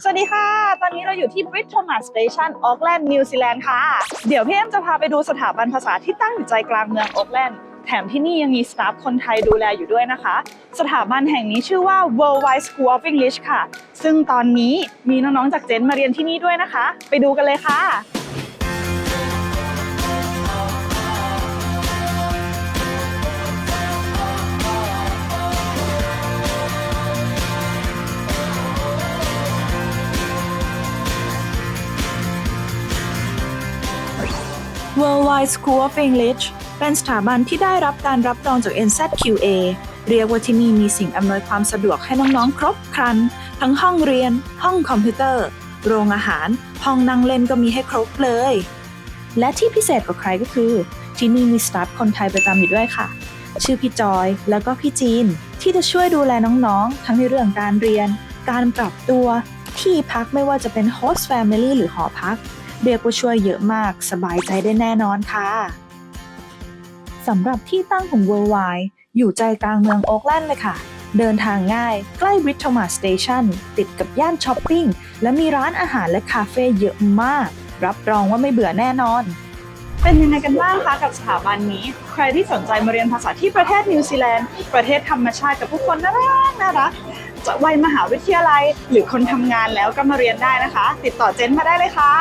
สวัสดีค่ะ ตอนนี้เราอยู่ที่ Brit Thomas Station Auckland New Zealand ค่ะ เดี๋ยวพี่เอ็มจะพาไปดูสถาบันภาษาที่ตั้งอยู่ใจกลางเมือง Auckland แถมที่นี่ยังมีสตาฟคนไทยดูแลอยู่ด้วยนะคะ สถาบันแห่งนี้ชื่อว่า Worldwide School of English ค่ะ ซึ่งตอนนี้มีน้องๆจากเจนมาเรียนที่นี่ด้วยนะคะ ไปดูกันเลยค่ะ Worldwide School of English เป็นสถาบันที่ได้รับการรับรองจาก NZQA เรียกว่าที่นี่มีสิ่งอำนวยความสะดวกให้น้องๆ ครบครัน ทั้งห้องเรียน ห้องคอมพิวเตอร์ โรงอาหาร ห้องนั่งเล่นก็มีให้ครบเลย และที่พิเศษกว่าใครก็คือ ที่นี่มีสตาฟคนไทยประจำอยู่ด้วยค่ะ ชื่อพี่จอยแล้วก็พี่จีน ที่จะช่วยดูแลน้องๆ ทั้งในเรื่องการเรียน การปรับตัว ที่พักไม่ว่าจะเป็น host family หรือหอพัก เรียกว่าช่วยเยอะมากสบายใจได้แน่นอนค่ะสำหรับที่ตั้งของ Worldwide อยู่ใจกลางเมืองโอ๊กแลนด์เลยค่ะ เดินทางง่ายใกล้ Brit Thomas Station ติดกับย่านช้อปปิ้ง และมีร้านอาหารและคาเฟ่เยอะมาก รับรองว่าไม่เบื่อแน่นอน เป็นยังไงกันบ้างคะกับสถาบันนี้ ใครที่สนใจมาเรียนภาษาที่ประเทศนิวซีแลนด์ ประเทศธรรมชาติกับผู้คนน่ารักน่ารักจะวัยมหาวิทยาลัย หรือคนทำงานแล้วก็มาเรียนได้นะคะ ติดต่อเจนมาได้เลยค่ะ